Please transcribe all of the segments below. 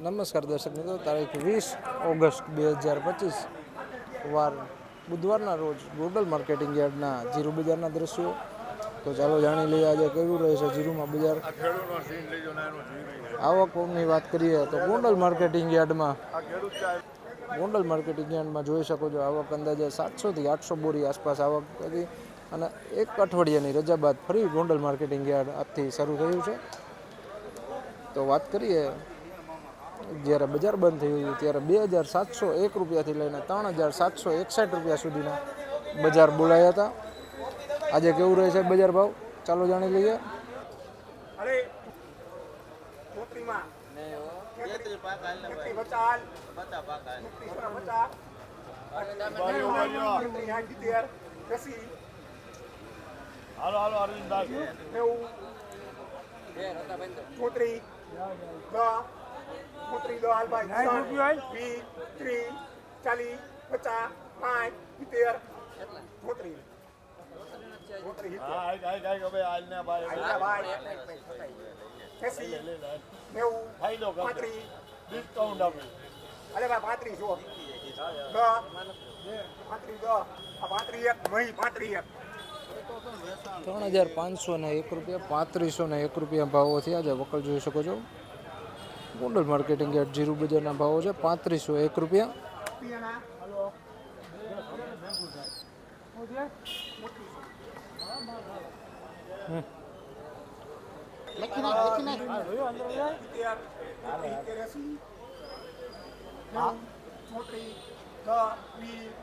નમસ્કાર દર્શક મિત્રો તારીખ વીસ ઓગસ્ટ બે હજાર પચીસ વાર બુધવારના રોજ ગ્લોબલ માર્કેટિંગ યાર્ડના જીરુ બજારના દ્રશ્યો. તો ચાલો જાણી લઈએ આજે કેવું રહે છે જીરુમાં બજાર. આવકની વાત કરીએ તો ગોંડલ માર્કેટિંગ યાર્ડમાં ગોંડલ માર્કેટિંગ યાર્ડમાં જોઈ શકો છો આવક અંદાજે સાતસોથી આઠસો બોરી આસપાસ આવક હતી અને એક અઠવાડિયાની રજા બાદ ફરી ગોંડલ માર્કેટિંગ યાર્ડ આજથી શરૂ થયું છે. તો વાત કરીએ જ્યારે બજાર બંધ થયું હતું ત્યારે બે હજાર સાતસો એક રૂપિયાથી લઈને ત્રણ હજાર સાતસો એકસઠ રૂપિયા સુધીના બજાર બોલાયા હતા. આજે કેવું રહે છે બજાર ભાવ? ચાલો જાણી લઈએ. અરે ચોત્રીમાં તેત્રી પચાસ ચોત્રીસ ના પચાસ ચોત્રીસ સાઠ સિત્તેર એંસી હાલો હાલો અરવિંદભાઈ નેવું ચોત્રીસ દસ ચોત્રીસ દસ હાલભાઈ વીસ ત્રીસ ચાલીસ પચાસ પાંચ સિત્તેર ચોત્રીસ ચોત્રીસ સિત્તેર હા આઈ આઈ આઈ હવે આલ ને ભાઈ આયલા ભાઈ એંસી નેવું ફાયદો કરો પાંત્રીસ ડિસ્કાઉન્ટ આપે અરે ભાઈ પાંત્રીસ જો દસ પાંત્રીસ દસ આ પાંત્રીસ એક વહી પાંત્રીસ એક ત્રણ હજાર પાંચસો ને એક રૂપિયા પાંત્રીસો ને એક રૂપિયા ભાવો થયા છે. વકલ જોઈ શકો છો. ગોંડલ માર્કેટિંગ યાર્ડ જીરુ બજારના ભાવો છે પાંત્રીસો એક રૂપિયા. પિયાણા ચોત્રીસ દસ વીસ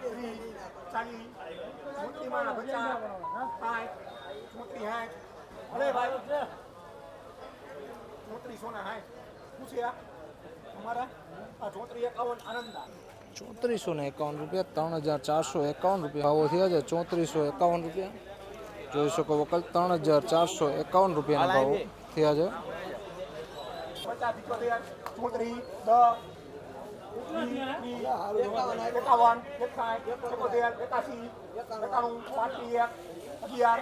ત્રીસ ચાલીસ ચોત્રીમાં પચાસ પાંચ ચોત્રીસ સાઠ અરે ભાઈ ચોત્રીસો સાઠ શું અમારા? આ ચોત્રીસ એકાવન ચોત્રીસો ને એકાવન રૂપિયા ત્રણ હજાર ચારસો એકાવન રૂપિયા. ભાવો થયા છે ચોત્રીસો એકાવન રૂપિયા. જોઈ શકો વકલ ત્રણ હજાર ચારસો એકાવન રૂપિયાના ભાવો થયા છે. એકાવન એકાસી એકાણું પાંત્રીસ અગિયાર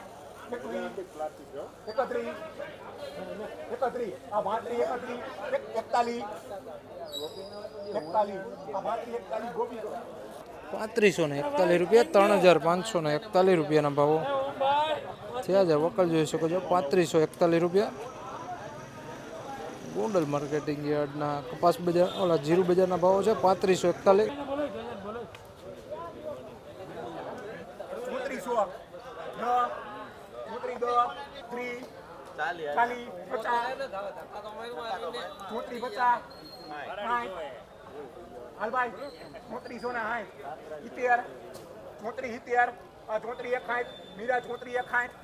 આ પાંત્રીસ ને એકતાલીસ રૂપિયા, ત્રણ હજાર પાંચસો ને એકતાલીસ રૂપિયાના ભાવો. થયા છે, વકલ જોઈ શકો છો, પાંત્રીસો એકતાલીસ રૂપિયા. ગોંડલ માર્કેટિંગ યાર્ડના કપાસ બજાર, ઓલા જીરુ બજારના ભાવો છે, પાંત્રીસો એકતાલીસ. ચોત્રીસો ચોત્રીસ દસ ત્રીસ ચાલીસ પચાસ. ચોત્રીસ પચાસ. સાઠ હાલભાઈ ચોત્રીસો ને સાઠ સિત્તેર ચોત્રીસ સિત્તેર. ચોત્રીસ એક સાઠ મીરા ચોત્રીસ એક સાઠ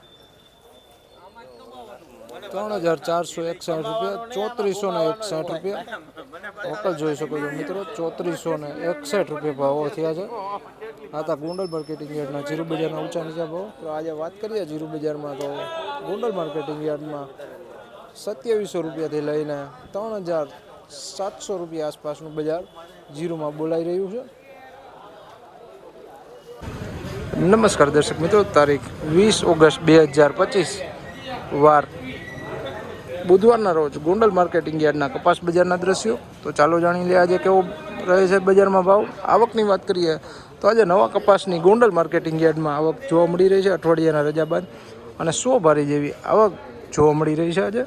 ત્રણ હજાર ચારસો એકસઠ રૂપિયા, ચોત્રીસો ને એકસઠ રૂપિયા. હોટલ જોઈ શકો છો મિત્રો, ચોત્રીસો ને એકસઠ રૂપિયા ભાવો થયા છે. આ હતા ગોંડલ માર્કેટિંગ યાર્ડના જીરુ બજારના ઊંચા નીચા ભાવ. તો આજે વાત કરીએ જીરુ બજારમાં તો ગોંડલ માર્કેટિંગ યાર્ડમાં સત્યાવીસો રૂપિયાથી લઈને ત્રણ હજાર સાતસો રૂપિયા આસપાસનું બજાર જીરુમાં બોલાઈ રહ્યું છે. નમસ્કાર દર્શક મિત્રો, તારીખ વીસ ઓગસ્ટ બે હજાર પચીસ વાર બુધવારના રોજ ગોંડલ માર્કેટિંગ યાર્ડના કપાસ બજારના દ્રશ્યો. તો ચાલો જાણી લઈએ આજે કેવો રહે છે બજારમાં ભાવ. આવકની વાત કરીએ તો આજે નવા કપાસની ગોંડલ માર્કેટિંગ યાર્ડમાં આવક જોવા મળી રહી છે, અઠવાડિયાના રજા બાદ. અને સો ભારી જેવી આવક જોવા મળી રહી છે આજે.